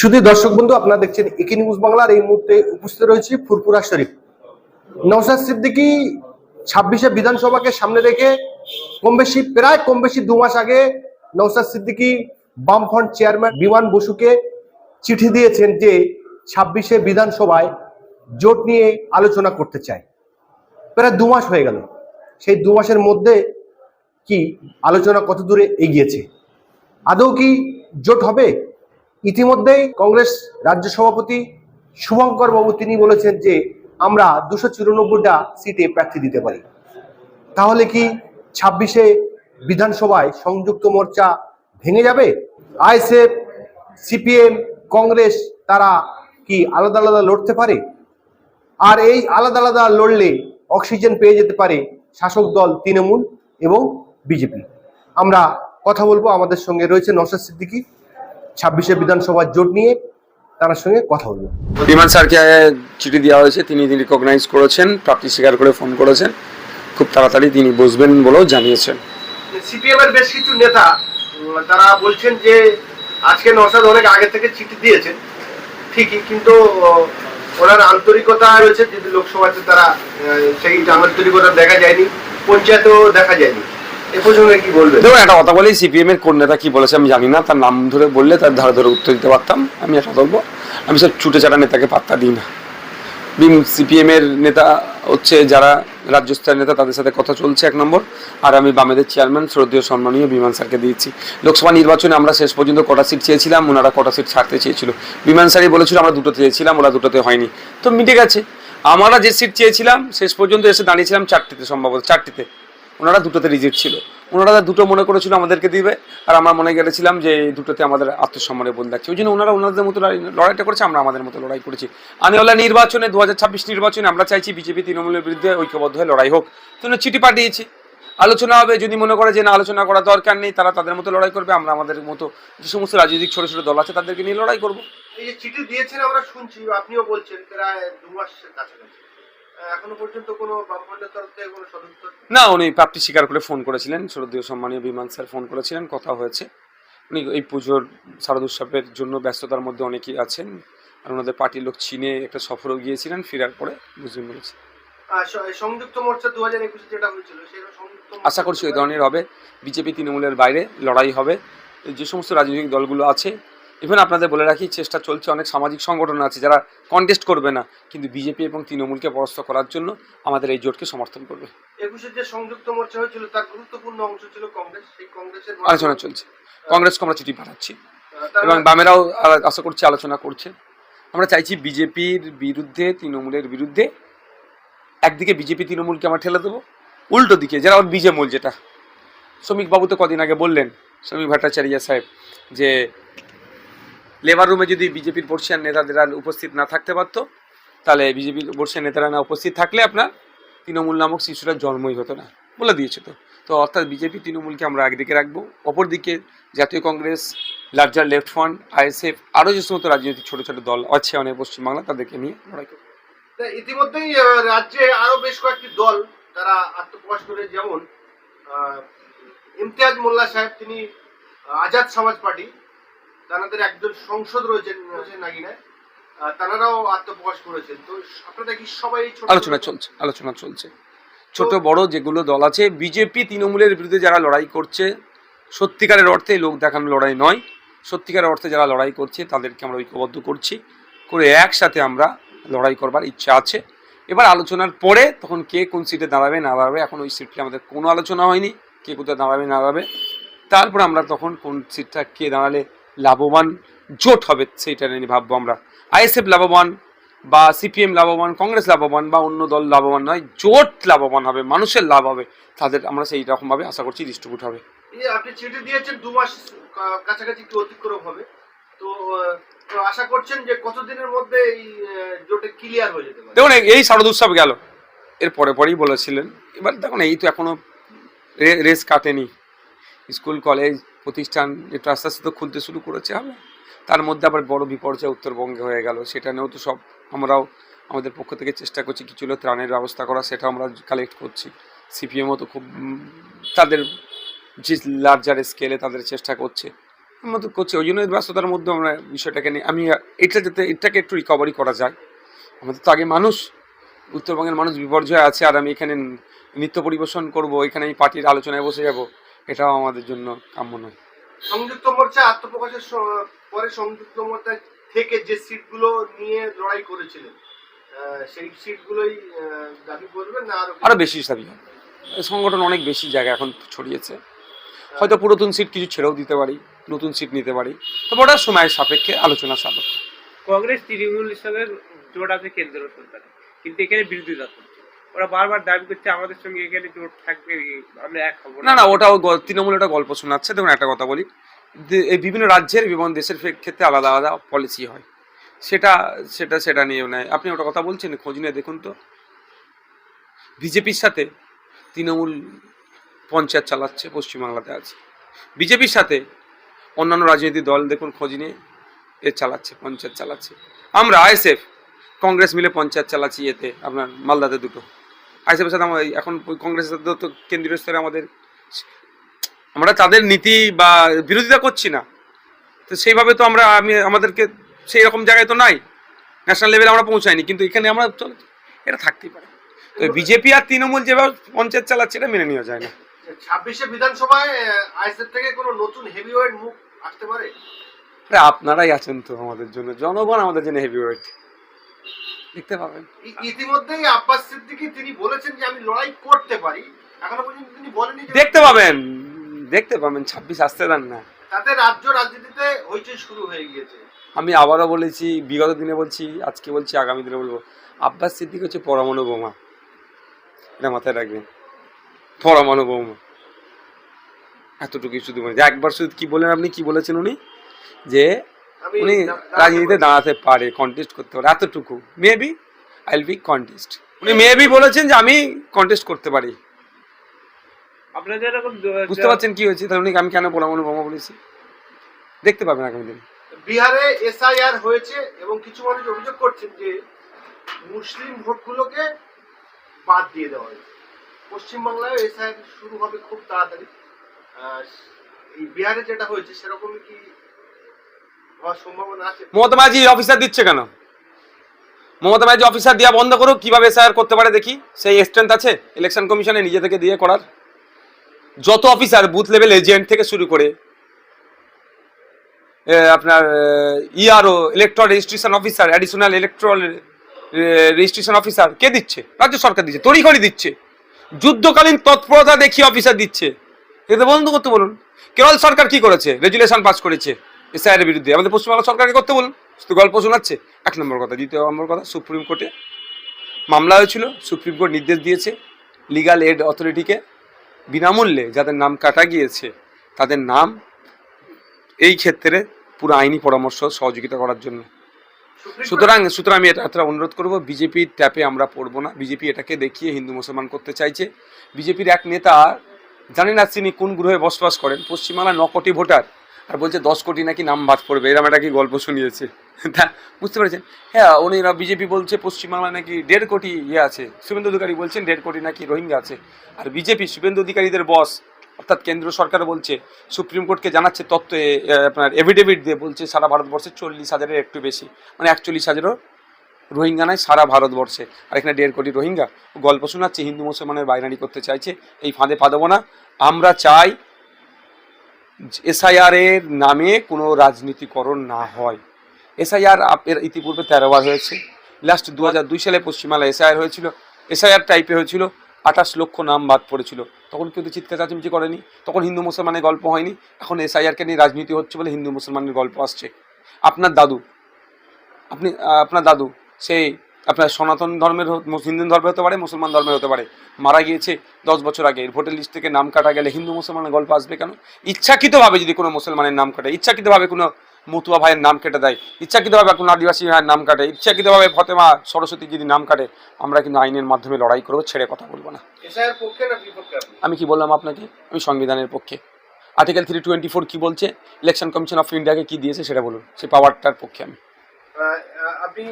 শুধু দর্শক বন্ধু, আপনারা দেখছেন একে নিউজ বাংলার, এই মুহূর্তে উপস্থিত রয়েছে ফুরপুরা শরীফ। নৌসাদ সিদ্দিকি ছাব্বিশে বিধানসভাকে সামনে রেখে কম বেশি, প্রায় কম বেশি দু মাস আগে নৌসাদ সিদ্দিকি বামফ্রন্ট চেয়ারম্যান বিমান বসুকে চিঠি দিয়েছেন যে ছাব্বিশে বিধানসভায় জোট নিয়ে আলোচনা করতে চায়। প্রায় দু মাস হয়ে গেল। সেই দু মাসের মধ্যে কি আলোচনা কত দূরে এগিয়েছে? আদৌ কি জোট হবে? ইতিমধ্যেই কংগ্রেস রাজ্য সভাপতি শুভঙ্কর বাবু তিনি বলেছেন যে, আমরা দুশো চুরানব্বইটা সিটে প্রার্থী দিতে পারি। তাহলে কি ছাব্বিশে বিধানসভায় সংযুক্ত মোর্চা ভেঙে যাবে? আইএসএফ, সিপিএম, কংগ্রেস, তারা কি আলাদা আলাদা লড়তে পারে? আর এই আলাদা আলাদা লড়লে অক্সিজেন পেয়ে যেতে পারে শাসক দল তৃণমূল এবং বিজেপি। আমরা কথা বলব, আমাদের সঙ্গে রয়েছে নসাদ সিদ্দিকী। ছাব্বিশে বিধানসভার জোট নিয়ে তার সঙ্গে কথা বলব বিমান স্যারকে চিঠি দেওয়া হয়েছে তিনি রিকগনাইজ করেছেন প্রাপ্তি স্বীকার করে ফোন করেছেন। খুব তাড়াতাড়ি তিনি বসবেন বলেও জানিয়েছেন। সিপিএম এর বেশ কিছু নেতা তারা বলছেন যে আজকে নসাদ অনেক আগে থেকে চিঠি দিয়েছেন ঠিকই কিন্তু ওনার আন্তরিকতা রয়েছে যদি লোকসভাতে তারা আহ, সেই আন্তরিকতা দেখা যায়নি পঞ্চায়েতেও দেখা যায়নি। দেখুন একটা কথা বলি সিপিএম এর কোন নেতা কি বলেছে আমি জানি না, তার নাম ধরে বললে তার ধারে ধরে উত্তর দিতে পারতাম, আমি একটা বলব আমি সব ছুটে চাটা নেতাকে পাত্তা দিই না। সিপিএম এর নেতা হচ্ছে যারা রাজ্য স্তরের নেতা, তাদের সাথে কথা চলছে এক নম্বর। আর আমি বামেদের চেয়ারম্যান শ্রদ্ধেয়, সম্মানীয় বিমান স্যারকে দিয়েছি। লোকসভা নির্বাচনে আমরা শেষ পর্যন্ত কটা সিট চেয়েছিলাম, ওনারা কটা সিট ছাড়তে চেয়েছিল। বিমান স্যারই বলেছিল, আমরা দুটো চেয়েছিলাম, ওরা দুটোতে হয়নি। তো মিটে গেছে। আমরা যে সিট চেয়েছিলাম, শেষ পর্যন্ত এসে দাঁড়িয়েছিলাম চারটিতে সম্ভবত, চারটিতে। ওনারা দুটোতে রিজেক্ট ছিল। ওনারা দুটো মনে করেছিল আমাদেরকে দিবে, আর আমরা মনে করেছিলাম যে দুটোতে আমাদের আত্মসম্মানে বোধ লাগছে ওই জন্য ওনারা ওনাদের মতো লড়াই- লড়াইটা করেছে, আমরা আমাদের মতো লড়াই করেছি। আনেওয়ালা নির্বাচনে দু নির্বাচনে আমরা চাইছি বিজেপি তৃণমূলের বিরুদ্ধে ঐক্যবদ্ধ হয়ে লড়াই হোক। তো চিঠি পাঠিয়েছি। আলোচনা হবে, যদি মনে করে যে না, আলোচনা করা দরকার নেই, তারা তাদের মতো লড়াই করবে, আমরা আমাদের মতো যে সমস্ত রাজনৈতিক ছোট ছোট দল আছে, তাদেরকে নিয়ে লড়াই করব। এই যে চিঠি দিয়েছেন, আমরা শুনছি, আপনিও বলছেন প্রায় দু মাসের কাছাকাছি। না উনি প্রাপ্তি স্বীকার করে ফোন করেছিলেন। শ্রদ্ধেয় সম্মানীয় বিমান স্যার ফোন করেছিলেন কথা হয়েছে। উনি এই পুজোর শারদ উৎসবের জন্য ব্যস্ততার মধ্যে অনেকেই আছেন। আর ওনাদের পার্টির লোক চীনে একটা সফরও গিয়েছিলেন ফেরার পরে বুঝতে পেরেছি। সংযুক্ত মোর্চা দু হাজার একুশে যেটা হয়েছিল সেই সংযুক্ত মোর্চা- আশা করছি ওই ধরনের হবে। বিজেপি তৃণমূলের বাইরে লড়াই হবে। যে সমস্ত রাজনৈতিক দলগুলো আছে ইভেন আপনাদের বলে রাখি চেষ্টা চলছে অনেক সামাজিক সংগঠন আছে যারা কন্টেস্ট করবে না। কিন্তু বিজেপি এবং তৃণমূলকে পরাস্ত করার জন্য আমাদের এই জোটকে সমর্থন করবে। একুশে যে সংযুক্ত মোর্চা হয়েছিল তার গুরুত্বপূর্ণ অংশ ছিল কংগ্রেস। সেই কংগ্রেসের আলোচনা চলছে। কংগ্রেসকে আমরা চিঠি পাঠাচ্ছি। এবং বামেরাও আশা করছি আলোচনা করছে। আমরা চাইছি বিজেপির বিরুদ্ধে তৃণমূলের বিরুদ্ধে একদিকে বিজেপি তৃণমূলকে আমরা ঠেলে দেবো উল্টো দিকে যারা ওর বিজেমূল যেটা। শ্রমিকবাবু তো কদিন আগে বললেন শ্রমিক ভট্টাচার্য সাহেব যে লেবার রুমে যদি বিজেপির বর্ষিয়ান নেতাদেরা উপস্থিত না থাকতে পারতো, তাহলে বিজেপির বর্ষিয়ান নেতারা না উপস্থিত থাকলে আপনার তৃণমূল নামক শিশুরা জন্মই হতো না, বলে দিয়েছে তো। তো অর্থাৎ বিজেপি তৃণমূলকে আমরা একদিকে রাখব, অপরদিকে জাতীয় Congress larger left front ISF আরও যে সমস্ত রাজনৈতিক ছোটো ছোটো দল আছে অনেক পশ্চিমবাংলা, তাদেরকে নিয়ে লড়াই করব। ইতিমধ্যেই রাজ্যে আরও বেশ কয়েকটি দল তারা আত্মপ্রকাশ করে, যেমন ইমতিয়াজ মোল্লা সাহেব, তিনি আজাদ সমাজ পার্টি তাদের একজন সংসদ রয়েছেন নাগিনায় তারাও আত্মপ্রকাশ করেছেন। তো আপনারা কি সবাই আলোচনা চলছে আলোচনা চলছে। ছোট বড় যেগুলো দল আছে বিজেপি তৃণমূলের বিরুদ্ধে যারা লড়াই করছে সত্যিকারের অর্থে লোক দেখানো লড়াই নয়। সত্যিকারের অর্থে যারা লড়াই করছে তাদেরকে আমরা ঐক্যবদ্ধ করছি। করে একসাথে আমরা লড়াই করবার ইচ্ছা আছে। এবার আলোচনার পরে তখন কে কোন সিটে দাঁড়াবে না দাঁড়াবে এখন ওই সিটটি আমাদের কোনো আলোচনা হয়নি। কে কোথায় দাঁড়াবে না দাঁড়াবে। তারপর আমরা তখন কোন সিটটা কে দাঁড়ালে লাভবান জোট হবে সেইটা নিয়ে ভাববো আমরা। আইএসএফ লাভবান বা সিপিএম লাভবান কংগ্রেস লাভবান বা অন্য দল লাভবান নয় জোট লাভবান হবে মানুষের লাভ হবে তাদের আমরা সেই রকমভাবে আশা করছি ডিস্ট্রিবিউট হবে। আপনি চিঠি দিয়েছেন দু মাস কাছাকাছি একটু অতিক্রম হবে তো আশা করছেন যে কতদিনের মধ্যে এই জোটে ক্লিয়ার হয়ে যেতে পারে? দেখুন এই- এই শারদ উৎসব গেল। এর পরে পরেই বলেছিলেন এবার দেখুন এই তো এখনও রেস কাটেনি। স্কুল কলেজ প্রতিষ্ঠান একটু আস্তে আস্তে তো খুলতে শুরু করেছে হবে তার মধ্যে আবার বড় বিপর্যয় উত্তরবঙ্গে হয়ে গেল, সেটা নিয়েও তো সব আমরাও আমাদের পক্ষ থেকে চেষ্টা করছি, কিছু হলেও ত্রাণের ব্যবস্থা করা সেটা আমরা কালেক্ট করছি। সিপিএমও তো খুব তাদের যে লার্জার স্কেলে তাদের চেষ্টা করছে। আমরা তো করছি, ওই জন্য ব্যস্ততার মধ্যে আমরা বিষয়টাকে নিয়ে, আমি, এটা যাতে, এটাকে একটু রিকভারি করা যায়। আমাদের তো আগে মানুষ, উত্তরবঙ্গের মানুষ বিপর্যয় আছে, আর আমি এখানে নৃত্য পরিবেশন করব, এখানে আমি পার্টির আলোচনায় বসে যাব। এটাও আমাদের জন্য কাম্য নয়। সংযুক্ত মোর্চা আত্মপ্রকাশের পরে সংযুক্ত মোর্চা থেকে যে সিটগুলো নিয়ে লড়াই করেছিলেন সেই সিটগুলোই দাবি করবেন না আরও আরও বেশি হিসাবই হবে। সংগঠন অনেক বেশি জায়গা এখন ছড়িয়েছে। হয়তো পুরাতন সিট কিছু ছেড়েও দিতে পারি নতুন সিট নিতে পারি। তবে ওটা সময়ের সাপেক্ষে আলোচনা সাপেক্ষে। কংগ্রেস তৃণমূলের সঙ্গে জোট আছে কেন্দ্র সরকারে কিন্তু এখানে বিরোধিতা করছে ওরা বারবার দাবি করছে আমাদের সঙ্গে এখানে জোট থাকবে আমরা এক হব না। না ওটাও গ- তৃণমূল একটা গল্প শোনাচ্ছে। দেখুন, একটা কথা বলি। এই বিভিন্ন রাজ্যের, বিভিন্ন দেশের ক্ষেত্রে আলাদা আলাদা পলিসি হয়। সেটা সেটা সেটা নিয়েও নেয় আপনি ওটা কথা বলছেন, খোঁজ নিয়ে দেখুন তো। বিজেপির সাথে তৃণমূল পঞ্চায়েত চালাচ্ছে, পশ্চিমবাংলাতে আছে। বিজেপির সাথে অন্যান্য রাজনৈতিক দল দেখুন, খোঁজ নিয়ে এ চালাচ্ছে, পঞ্চায়েত চালাচ্ছে। আমরা, আইএসএফ, কংগ্রেস মিলে পঞ্চায়েত চালাচ্ছি এতে, আপনার মালদাতে দুটো। আইএসএফের সাথে আমার এখন কংগ্রেসের সাথে তো কেন্দ্রীয় স্তরে আমাদের আমরা তাদের নীতি বা বিরোধিতা করছি না। তো সেইভাবে তো আমরা আমি আমাদেরকে সেই রকম জায়গায় তো নাই। ন্যাশনাল লেভেলে আমরা পৌঁছাইনি কিন্তু এখানে আমরা চল এটা থাকতেই পারে। তো বিজেপি আর তৃণমূল যেভাবে পঞ্চায়েত চালাচ্ছে এটা মেনে নেওয়া যায় না। ছাব্বিশে বিধানসভায় আইএসএফ থেকে কোনো নতুন হেভিওয়েট মুখ আসতে পারে? আপনারাই আছেন তো আমাদের জন্য জনগণ আমাদের জন্য হেভি ওয়েট দেখতে পাবেন ইতিমধ্যেই আব্বাস সিদ্দিকী তিনি বলেছেন যে আমি লড়াই করতে পারি। এখনও পর্যন্ত তিনি বলেনি দেখতে পাবেন দেখতে পাবেন ছাব্বিশ আসতে দেন না। তাতে রাজ্য রাজনীতিতে হইচই শুরু হয়ে গিয়েছে। আমি আবারও বলেছি বিগত দিনে বলছি আজকে বলছি আগামী দিনে বলব আব্বাস সিদ্দিক হচ্ছে পরমাণু বোমা। এটা মাথায় রাখবেন পরমাণু বোমা। এতটুকুই শুধু বলে একবার শুধু কি বলেন আপনি কি বলেছেন উনি? যে উনি রাজনীতিতে দাঁড়াতে পারে কন্টেস্ট করতে পারে এতটুকু। Maybe I will be contest উনি মেবি বলেছেন যে আমি কন্টেস্ট করতে পারি। বুঝতে পারছেন কি হয়েছে? তাহলে আমি কেন পরমাণু বোমা বলেছি। দেখতে পাবেন আগামী দিনে। বিহারে এসআইআর হয়েছে এবং কিছু মানুষ অভিযোগ করছেন যে মুসলিম ভোটগুলোকে বাদ দিয়ে দেওয়া হয়েছে। পশ্চিমবাংলায় এসআইআর শুরু হবে খুব তাড়াতাড়ি। এই বিহারে যেটা হয়েছে সেরকমই কি মমতা ব্যানার্জি অফিসার দিচ্ছে কেন? মমতা অফিসার দেওয়া বন্ধ করুক, কীভাবে এসআইআর করতে পারে দেখি? সেই স্ট্রেংথ আছে? ইলেকশন কমিশনে নিজে থেকে দিয়ে করার? যত অফিসার বুথ লেভেল এজেন্ট থেকে শুরু করে আপনার ERO electoral registration officer additional electoral registration officer কে দিচ্ছে? রাজ্য সরকার দিচ্ছে, তড়িঘড়ি দিচ্ছে। যুদ্ধকালীন তৎপরতা দেখিয়ে অফিসার দিচ্ছে। এটা বন্ধ করতে বলুন। কেরল সরকার কি করেছে? রেজুলেশন পাস করেছে। এসআইয়ের বিরুদ্ধে। আমাদের পশ্চিমবাংলা সরকারকে করতে বলুন। শুধু গল্প শোনাচ্ছে। এক নম্বর কথা দ্বিতীয় নম্বর কথা সুপ্রিম কোর্টে মামলা হয়েছিল। সুপ্রিম কোর্ট নির্দেশ দিয়েছে লিগাল এড অথরিটিকে বিনামূল্যে যাদের নাম কাটা গিয়েছে তাদের নাম এই ক্ষেত্রে পুরো আইনি পরামর্শ সহযোগিতা করার জন্য। সুতরাং সুতরাং আমি এটা একটা অনুরোধ করব বিজেপির ট্যাপে আমরা পড়ব না। বিজেপি এটাকে দেখিয়ে হিন্দু মুসলমান করতে চাইছে। বিজেপির এক নেতা জানি না তিনি কোন গ্রহে বসবাস করেন পশ্চিমবাংলায় ন কোটি ভোটার। আর বলছে, দশ কোটি নাকি নাম বাদ পড়বে। এরকম একটা কি গল্প শুনিয়েছে। তা বুঝতে পেরেছেন? হ্যাঁ উনি বিজেপি বলছে পশ্চিমবাংলায় নাকি দেড় কোটি ইয়ে আছে। শুভেন্দু অধিকারী বলছেন, দেড় কোটি নাকি রোহিঙ্গা আছে। আর বিজেপি, শুভেন্দু অধিকারীদের বস, অর্থাৎ কেন্দ্র সরকার বলছে, সুপ্রিম কোর্টকে জানাচ্ছে তত্ত্ব আপনার এভিডেভিট দিয়ে বলছে সারা ভারতবর্ষে চল্লিশ হাজারের একটু বেশি। মানে একচল্লিশ হাজারও রোহিঙ্গা নয় সারা ভারতবর্ষে। আর এখানে দেড় কোটি রোহিঙ্গা। গল্প শোনাচ্ছে, হিন্দু মুসলমানের বাইনারি করতে চাইছে। এই ফাঁদে পা দেবো না। আমরা চাই এসআইআর এর নামে কোনো রাজনীতিকরণ না হয়। এসআইআর এর ইতিপূর্বে তেরোবার হয়েছে। লাস্ট দু দুই সালে পশ্চিমবাংলায় এসআইআর হয়েছিল। এসআইআর টাইপে হয়েছিল। আঠাশ লক্ষ নাম বাদ পড়েছিল। তখন কিন্তু চিৎকার চাচিমচি করেনি। তখন হিন্দু মুসলমানের গল্প হয়নি। এখন এসআইআরকে নিয়ে রাজনীতি হচ্ছে বলে হিন্দু মুসলমানের গল্প আসছে। আপনার দাদু, আপনি আপনার দাদু সেই আপনার সনাতন ধর্মের হিন্দু ধর্মের হতে পারে মুসলমান ধর্মের হতে পারে। মারা গিয়েছে দশ বছর আগে। ভোটার লিস্ট থেকে নাম কাটা গেলে হিন্দু মুসলমানের গল্প আসবে কেন? ইচ্ছাকৃতভাবে যদি কোনো মুসলমানের নাম কাটে ইচ্ছাকৃতভাবে কোনো মতুয়া ভাইয়ের নাম কেটে দেয় ইচ্ছাকৃতভাবে কোনো আদিবাসী ভাইয়ের নাম কাটে ইচ্ছাকৃতভাবে ফতেমা সরস্বতী যদি নাম কাটে আমরা কিন্তু আইনের মাধ্যমে লড়াই করব ছেড়ে কথা বলব না। আমি কি বললাম আপনাকে? আমি সংবিধানের পক্ষে। আর্টিকেল থ্রি টোয়েন্টি ফোর কী বলছে? ইলেকশন কমিশন অফ ইন্ডিয়াকে কী দিয়েছে সেটা বলুন। সেই পাওয়ারটার পক্ষে আমি। আপনি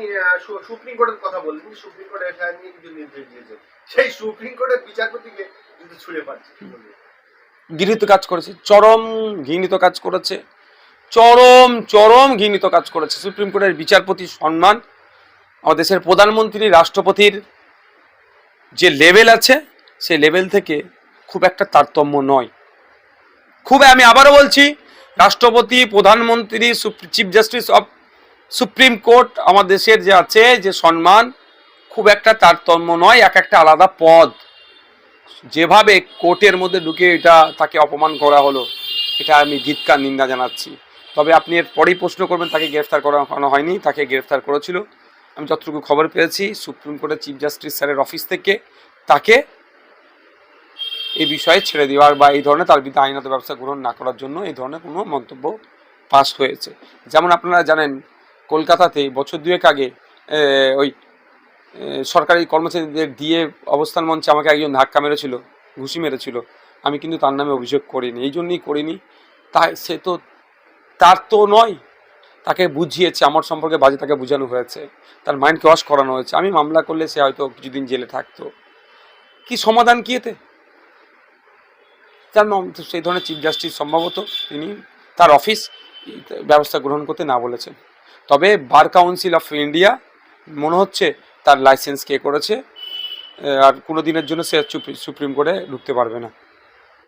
সুপ্রিম কোর্টের কথা বললেন সুপ্রিম কোর্ট এসআইআর নিয়ে কিছু নির্দেশ দিয়েছে। সেই সুপ্রিম কোর্টের বিচারপতিকে কিন্তু ছুড়ে পাচ্ছে? গৃহীত কাজ করেছে, চরম ঘৃণিত কাজ করেছে, চরম চরম ঘৃণিত কাজ করেছে সুপ্রিম কোর্টের বিচারপতির সম্মান। আমাদের দেশের প্রধানমন্ত্রী, রাষ্ট্রপতির যে লেভেল আছে সেই লেভেল থেকে খুব একটা তারতম্য নয়। খুব, আমি আবারও বলছি, রাষ্ট্রপতি, প্রধানমন্ত্রী chief justice of supreme court আমার দেশের যে আছে, যে সম্মান, খুব একটা তারতম্য নয়, এক একটা আলাদা পদ। যেভাবে কোর্টের মধ্যে ঢুকে এটা তাকে অপমান করা হলো, এটা আমি ধিৎকার, নিন্দা জানাচ্ছি। তবে আপনি এর পরেই প্রশ্ন করবেন, তাকে গ্রেফতার করা করা হয়নি, তাকে গ্রেফতার করেছিল। আমি যতটুকু খবর পেয়েছি, সুপ্রিম কোর্টের চিফ জাস্টিস স্যারের অফিস থেকে তাকে এই বিষয়ে ছেড়ে দেওয়ার বা এই ধরনের তার বিরুদ্ধে আইনত ব্যবস্থা গ্রহণ না করার জন্য এই ধরনের কোনো মন্তব্য পাস হয়েছে। যেমন আপনারা জানেন কলকাতাতে বছর দুয়েক আগে ওই সরকারি কর্মচারীদের দিয়ে অবস্থান মঞ্চে আমাকে একজন ধাক্কা মেরেছিল, ঘুষি মেরেছিল। আমি কিন্তু তার নামে অভিযোগ করিনি, এই জন্যই করিনি। তাই সে তো, তার তো নয়, তাকে বুঝিয়েছে, আমার সম্পর্কে বাজে তাকে বোঝানো হয়েছে, তার মাইন্ডকে ওয়াশ করানো হয়েছে। আমি মামলা করলে সে হয়তো কিছুদিন জেলে থাকতো। কি সমাধান কি এতে? তার সেই ধরনের চিফ জাস্টিস সম্ভবত তিনি, তার অফিস, ব্যবস্থা গ্রহণ করতে না বলেছেন। তবে বার কাউন্সিল অফ ইন্ডিয়া, মনে হচ্ছে তার লাইসেন্স কে করেছে আর কোনো দিনের জন্য সে সুপ্রিম কোর্টে ঢুকতে পারবে না।